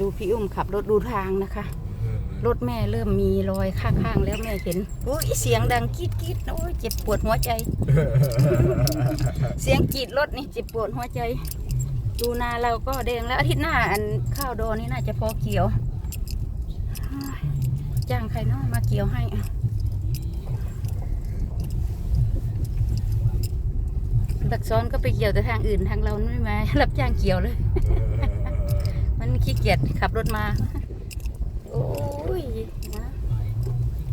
ดูพี่อุ้มขับรถดูทางนะคะ รถแม่เริ่มมีรอยข้างๆแล้วแม่เห็น โอ้ยเสียงดังกรีดกรีดโอ้ยเจ็บปวดหัวใจ เสียงกรีดรถนี่เจ็บปวดหัวใจ ดูนาเราก็แดงแล้วอาทิตย์หน้าอันข้าวดอนี่น่าจะพอเกี่ยวเฮ้ยจ้างใครเนาะมาเกี่ยวให้อะดักซ้อนก็ไปเกี่ยวแต่ทางอื่นทางเราไม่มารับจ้างเกี่ยวเลยมัน ขี้เกียจขับรถมา โอ้ยนะ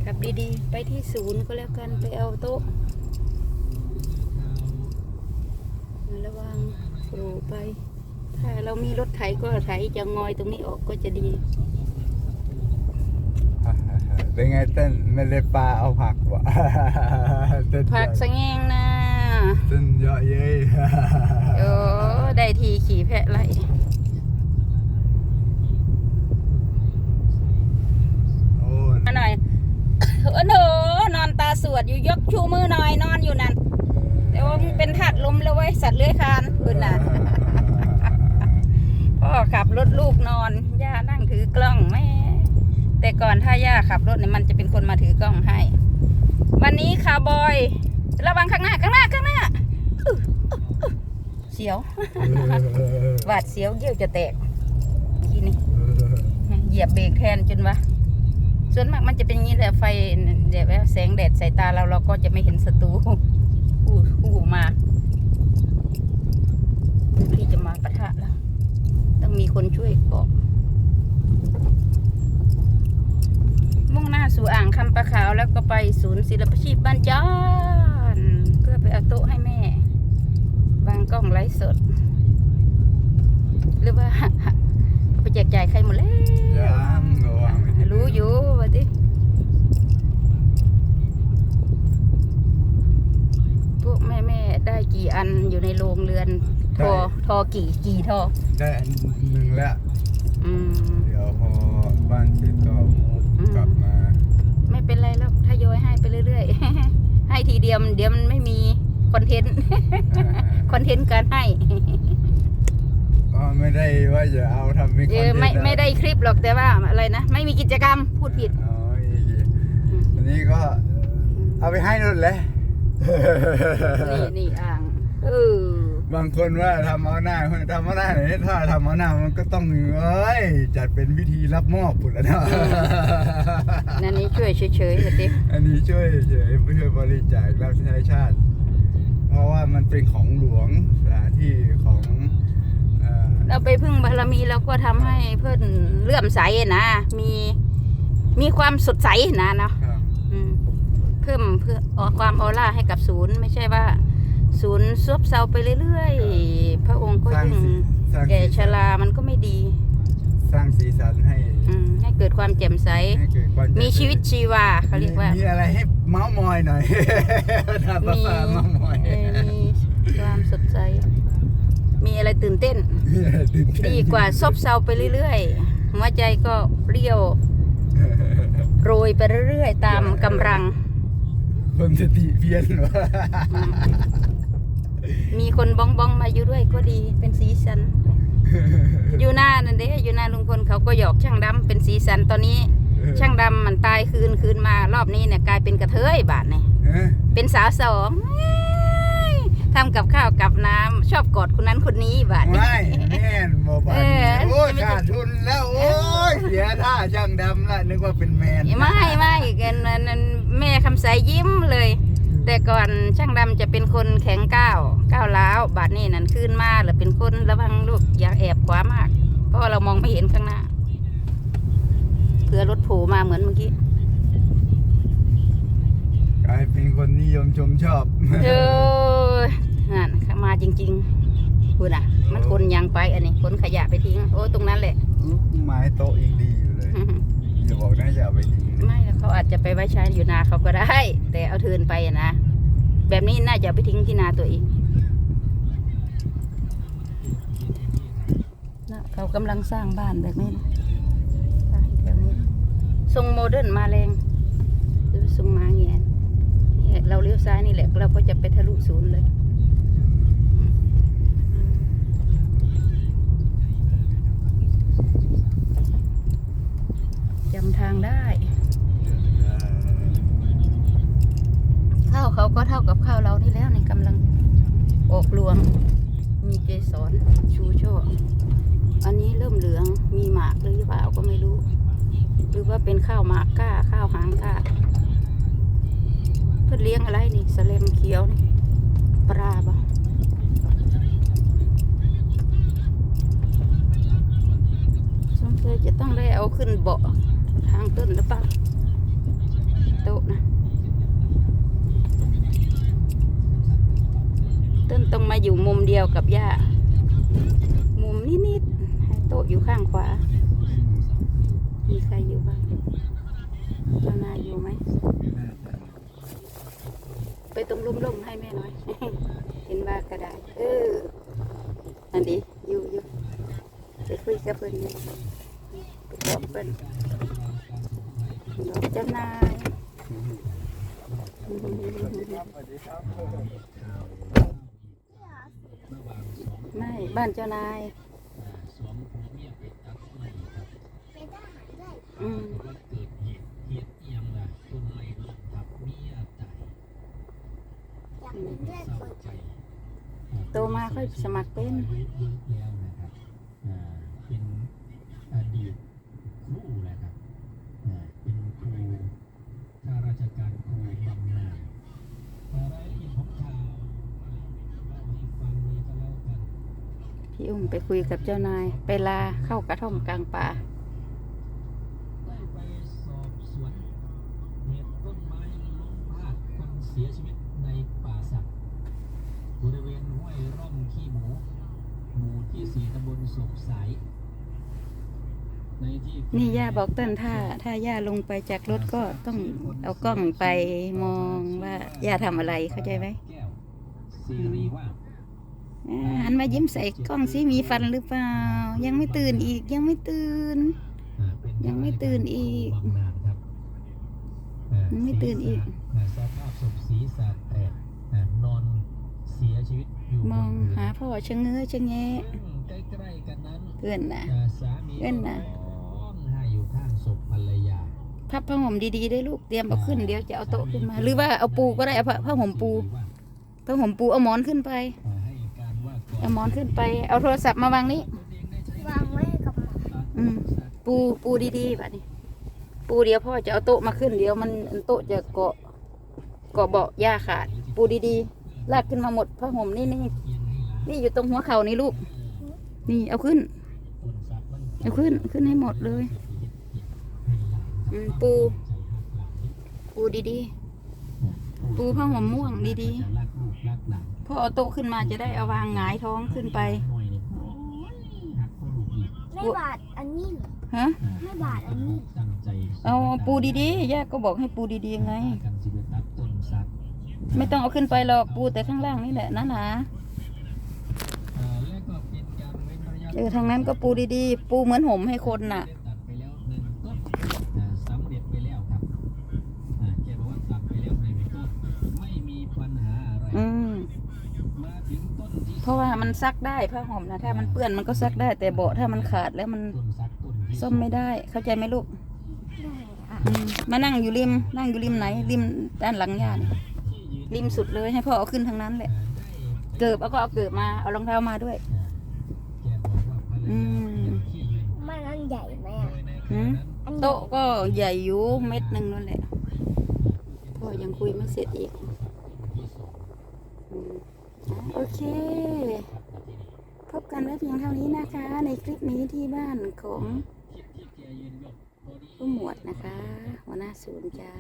ขับดีๆ ไปที่ศูนย์ก็แล้วกันไปเอาโต๊ะระวังโผล่ไป ถ้าเรามีรถไถก็ไถจะงอยตรงนี้ออกก็จะดีเป็นไงเต้นไม่ได้ปลาเอาผักวะเต้นผักสะแงงนะเต้นเยอะเย้ยโอ้ได้ทีขี่แพะไล่ โอ้ย มาหน่อย โอ้โหนอนตาสวดอยู่ยกชูมือหน่อยนอนอยู่นั่นแต่ว่ามึงเป็นถัดลมแล้วเว้ยสัตว์เลื้อยคลานอื่นน่ะพ่อขับรถลูกนอนย่านั่งถือกล้องแม่แต่ก่อนถ้าย่าขับรถเนี่ยมันจะเป็นคนมาถือกล้องให้ วันนี้คาวบอย ระวังข้างหน้าข้างหน้าข้างหน้าอื้ออื้ออื้อเสียวหวาดเสียวเยี่ยวจะแตกทีนี้เหยียบเบรกแทนจนวะ ส่วนมากมันจะเป็นอย่างนี้แหละไฟเดี๋ยวแสงแดดใส่ตาเราเราก็จะไม่เห็นศัตรูผู้ผู้มาที่จะมาปะทะแล้วต้องมีคนช่วยเกมุ่งหน้าสู่อ่างคำปะขาวแล้วก็ไปศูนย์ศิลปชีพบ้านจานเพื่อไปเอาโต๊ะให้แม่วางกล้องไลฟ์สด หรือว่าไปแจกจ่ายใครหมดแล้ว ระวังไว้ที่รู้อยู่ว่าดิพวกแม่แม่ๆได้กี่อันอยู่ในโรงเรือน ทอ ทอกี่กี่ทอ ได้อันหนึ่งแล้ว อืม เดี๋ยวพอบ้านเสร็จก็มุกกลับมาไม่เป็นไรแล้วทยอยให้ไปเรื่อยๆ ให้ทีเดียวมันเดี๋ยวมันไม่มีคอนเทนต์ คอนเทนต์การให้ ก็ไม่ได้ว่าจะเอาทำเป็นคเออนเทนต์อไม่นะไม่ได้คลิปหรอกแต่ว่าอะไรนะ ไม่มีกิจกรรมพูดผิด อ๋ออันนี้ก็เอาไปให้นู่นแหละ นี่นี่อ่างเออบางคนว่าทำเอาหน้าคนทำเอาหน้าไหนถ้าทำเอาหน้ามันก็ต้องเอ้ยจัดเป็นวิธีรับมอบผุดแล้วนะนั่นนี่ช่วยเฉยๆเถอะดิอันนี้ช่วยเฉยเพื่อบริจาครับใช้ชาติ เพราะว่ามันเป็นของหลวงสถานที่ของ เอ่อเราไปพึ่งบารมีแล้วก็ทำให้เพื่อนเลื่อมใสนะมีมีความสดใสนะเนาะครับอืมเพิ่มเพื่อออกความออร่าให้กับศูนย์ ไม่ใช่ว่า ศูนย์ซบเซาไปเรื่อยๆ พระองค์ก็สร้างยิ่งสีสร้างแก่สีชรามันก็ไม่ดี สร้างสีสันให้อืมให้เกิดความแจ่มใสให้เกิดความมีชีวิตชีวาเขาเรียกว่า มีอะไรให้เมาส์มอยหน่อยทำภามีษาเมาส์มอยเออมีความสดใส มีอะไรตื่นเต้นมีอะไรตื่นเต้น ดีกว่าซบเซาไปเรื่อยๆ หัวใจก็เปรี้ยว โรยไปเรื่อยๆ ตามกำลัง คนสติเพี้ยนวะอืมมีคนบ้องบ้องๆมาอยู่ด้วยก็ดีเป็นสีสัน อยู่หน้านั่นเด้อยู่หน้าลุงพลเขาก็หยอกช่างดำเป็นสีสันตอนนี้ ช่างดำมันตายคืนคืนมารอบนี้เนี่ยกลายเป็นกระเทยบาทเนี่ยเอ๊ะเป็นสาวสองเอ้ย ทำกับข้าวกับน้ำชอบกอดคนนั้นคนนี้บาทนี่ไม่แม่นบอกว่าเออโอ้ยขาดทุนแล้วโอ้ยเสียท่าช่างดำละนึกว่าเป็นแมนไม่ไม่กันนั้นแม่คำใสยิ้มเลย แต่ก่อนช่างดำจะเป็นคนแข็งก้าวก้าวล้าวบาดนี้นั่นขึ้นมาหรือเป็นคนระวังลูกอย่าแอบขวามาก เพราะว่าเรามองไม่เห็นข้างหน้าเผื่อรถโผล่มาเหมือนเมื่อกี้กลายเป็นคนนิยมชมชอบเออนั่น มาจริงๆคุณอะ มันคนยางไปอันนี้ขนขยะไปทิ้ง โอ้ตรงนั้นแหละไม้โต๊ะอีกดีอยู่เลยอย่าบอกนะจะเอาไปทิ้งไม่แล้วเขาอาจจะไปไว้ใช้อยู่นาเขาก็ได้ แต่เอาเทินไปอะนะแบบนี้น่าจะเอาไปทิ้งที่นาตัวเองนะเขากำลังสร้างบ้านแบบนี้นะบ้านแถวนี้ทรงโมเดิร์นมาแรงคือทรงมาเงี้ยนี่เราเลี้ยวซ้ายนี่แหละ เราก็จะไปทะลุศูนย์เลย เขาก็เท่ากับข้าวเรานี่แล้วนี่กำลังออกรวง มีเกสรชูช่ออันนี้เริ่มเหลืองมีหมากหรือเปล่าก็ไม่รู้ หรือว่าเป็นข้าวหมากก้า ข้าวหางก้าเพื่อเลี้ยงอะไรนี่สเลมเขียวนี่ปลาบ่สงสัยจะต้องได้เอาขึ้นเบาะทางต้นหรือเปล่าโต๊ะนะ ต้นต้องมาอยู่มุมเดียวกับย่า มุมนิดๆให้โต๊ะอยู่ข้างขวา มีใครอยู่บ้างเจ้านายอยู่ไหม ไปตรงร่มๆให้แม่หน่อย เห็นว่ากระดาษเอออันนี้อยู่อยู่ไปคุยกับเพิ่นอยู่ไปบอกเพิ่นดอกเจ้านาย ไม่บ้านเจ้านายอืมอยากเป็นเพื่อนคนโตมาค่อยสมัครเป็นแล้วนะครับอ่าเป็นอดีตครูนะครับอ่าเป็นครูข้าราชการครูบำนาญแต่รายละเอียดของข่าวเล่าให้ฟังเลยก็แล้วกัน พี่อุ้มไปคุยกับเจ้านาย ไปลาเข้ากระท่อมกลางป่าได้ไปสอบสวนเหตุต้นไม้ล้มพาดคนเสียชีวิตในป่าสักบริเวณห้วยร่องขี้หมู หมู่ที่สี่ตำบลสุขสายในที่นี่ย่าบอกเต้นถ้า ถ้าย่าลงไปจากรถก็ต้องเอากล้องไปมองว่าย่าทำอะไรเข้าใจไหมแก้วซีรีว่างอ่า หันมายิ้มใส่กล้องสิมีฟันหรือเปล่า ยังไม่ตื่นอีกยังไม่ตื่นอ่าเป็นยังไม่ตื่นอีกบำนาญครับอ่ายังไม่ตื่นอีกอ่าสภาพศพศีรษะแตกอ่านอนเสียชีวิตอยู่มองบนเรือหาพ่อชะเง้อชะแงะซึ่งใกล้ๆกันนั้นเพื่อนนะอ่าสามีเอิ้นน่ะร้องไห้อยู่ข้างศพภรรยาพับผ้าห่มดีๆได้ลูกเตรียมเอาขึ้นเดี๋ยวจะเอาโต๊ะขึ้นมา หรือว่าเอาปูก็ได้เอาผ้าผ้าห่มปูผ้าห่มปูเอาหมอนขึ้นไป เอาหมอนขึ้นไป เอาโทรศัพท์มาวางนี้ วางไว้กับหมออืม ปูปูดีๆแบบนี้ ปูเดี๋ยวพ่อจะเอาโต๊ะมาขึ้นเดี๋ยวมันโต๊ะจะเกาะเกาะเบาะหญ้าขาด ปูดีๆลากขึ้นมาหมดผ้าห่มนี่นี่นี่อยู่ตรงหัวเข่านี่ลูก นี่เอาขึ้น เอาขึ้นขึ้นให้หมดเลยอืมปู ปูดีๆ ปูผ้าห่มม่วงดีจะรักลูกรักหลานๆพ่อเอาโต๊ะขึ้นมาจะได้เอาวางหงายท้องขึ้นไปหน่อยเนี่ยโอ้ยหักพ่อลูกอีกไม่บาดอันนี้เหรอฮะ ไม่บาดอันนี้ตั้งใจเอาปูดีๆย่าก็บอกให้ปูดีๆไงกันสิไปตัดต้นสักไม่ต้องเอาขึ้นไปหรอกปูแต่ข้างล่างนี่แหละนะนะเอ่อแล้วก็เป็นการเว้นระยะเออทางนั้นก็ปูดีๆ ปูเหมือนห่มให้คนน่ะ ได้ตัดไปแล้วหนึ่งต้นอ่าสำเร็จไปแล้วครับอ่าแกบอกว่าตัดไปแล้วหนึ่งต้นไม่มีปัญหาอะไร อืม มาถึงต้นที่ เพราะว่า มันซักได้ผ้าห่มนะถ้ามันเปื้อนมันก็ซักได้ แต่เบาะถ้ามันขาดแล้วมันต้นสักต้นที่ซ่อมไม่ได้ เข้าใจไหมลูกได้อะอืมมานั่งอยู่ริม นั่งอยู่ริมไหน ริมด้านหลังย่านี่ที่ยืนริมสุดเลยให้พ่อเอาขึ้นทางนั้นแหละอ่าได้เกิบเอาก็เอาเกิบมาเอารองเท้ามาด้วยอ่าแกบอกว่าภรรอืยามเปลี่ยนที่ยืนมันอันใหญ่ไหมโดอะยในขหืณะมนั้นอันใหญ่โต๊ะก็ใหญ่อยู่เม็ดหนึ่งนั่นแหละพ่อยังคุยไม่เสร็จอีกอืม โอเค พบกันไว้เพียงเท่านี้นะคะ ในคลิปนี้ที่บ้านของผู้หมวดนะคะ หัวหน้าศูนย์จ้า